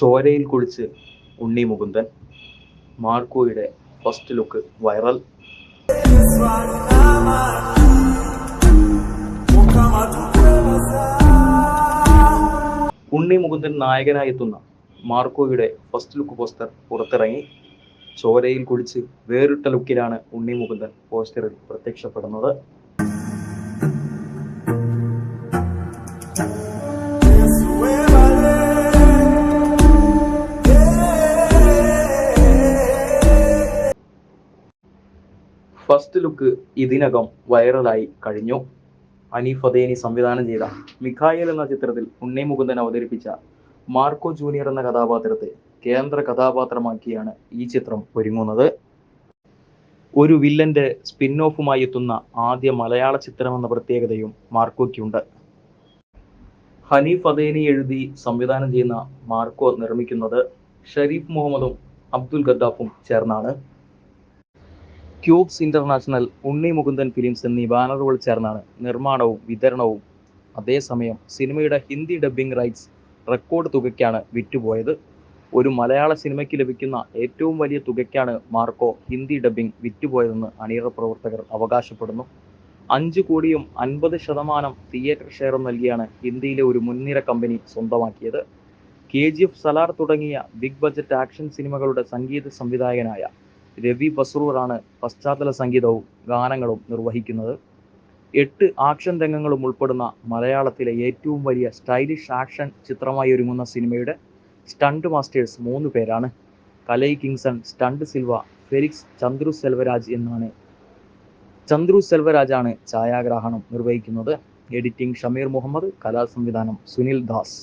ചോരയിൽ കുളിച്ച് Unni Mukundan മാർക്കോയുടെ first look viral Unni Mukundan നായകനായി എത്തുന്ന മാർക്കോയുടെ ഫസ്റ്റ് ലുക്ക് പോസ്റ്റർ പുറത്തിറങ്ങി. ചോരയിൽ കുളിച്ച് വേറിട്ട ലുക്കിലാണ് ഉണ്ണി മുകുന്ദൻ പോസ്റ്ററിൽ പ്രത്യക്ഷപ്പെടുന്നത്. ഫസ്റ്റ് ലുക്ക് ഇതിനകം വൈറലായി കഴിഞ്ഞു. അനീഫ് അദേനി സംവിധാനം ചെയ്ത മിഖായൽ എന്ന ചിത്രത്തിൽ ഉണ്ണി മുകുന്ദൻ അവതരിപ്പിച്ച മാർക്കോ ജൂനിയർ എന്ന കഥാപാത്രത്തെ കേന്ദ്ര കഥാപാത്രമാക്കിയാണ് ഈ ചിത്രം ഒരുങ്ങുന്നത്. ഒരു വില്ലന്റെ സ്പിൻ ഓഫുമായി എത്തുന്ന ആദ്യ മലയാള ചിത്രം എന്ന പ്രത്യേകതയും മാർക്കോയ്ക്കുണ്ട്. ഹനീഫ് അദേനി എഴുതി സംവിധാനം ചെയ്യുന്ന മാർക്കോ നിർമ്മിക്കുന്നത് ഷരീഫ് മുഹമ്മദും അബ്ദുൽ ഗദ്ദാഫും ചേർന്നാണ്. Cubes International Unni Mukundan films എന്നീ ബാനറുകൾ ചേർന്നാണ് നിർമ്മാണവും വിതരണവും. അതേസമയം സിനിമയുടെ ഹിന്ദി ഡബ്ബിംഗ് റൈറ്റ്സ് റെക്കോർഡ് തുകയ്ക്കാണ് വിറ്റുപോയത്. ഒരു മലയാള സിനിമയ്ക്ക് ലഭിക്കുന്ന ഏറ്റവും വലിയ തുകയ്ക്കാണ് മാർക്കോ ഹിന്ദി ഡബ്ബിംഗ് വിറ്റുപോയതെന്ന് അണിയറ പ്രവർത്തകർ അവകാശപ്പെടുന്നു. അഞ്ച് കോടിയും അൻപത് ശതമാനം തിയേറ്റർ ഷെയറും നൽകിയാണ് ഹിന്ദിയിലെ ഒരു മുൻനിര കമ്പനി സ്വന്തമാക്കിയത്. കെ ജി എഫ് സലാർ തുടങ്ങിയ ബിഗ് ബജറ്റ് ആക്ഷൻ സിനിമകളുടെ സംഗീത സംവിധായകനായ രവി ബസ്രൂറാണ് പശ്ചാത്തല സംഗീതവും ഗാനങ്ങളും നിർവഹിക്കുന്നത്. എട്ട് ആക്ഷൻ രംഗങ്ങളും ഉൾപ്പെടുന്ന മലയാളത്തിലെ ഏറ്റവും വലിയ സ്റ്റൈലിഷ് ആക്ഷൻ ചിത്രമായി ഒരുങ്ങുന്ന സിനിമയുടെ സ്റ്റണ്ട് മാസ്റ്റേഴ്സ് മൂന്ന് പേരാണ്. Kalai Kingson stunt Silva Felix Chandru Selvaraj എന്നാണ്. ചന്ദ്രു സെൽവരാജാണ് ഛായാഗ്രാഹണം നിർവഹിക്കുന്നത്. എഡിറ്റിംഗ് ഷമീർ മുഹമ്മദ് കലാസംവിധാനം സുനിൽ ദാസ്.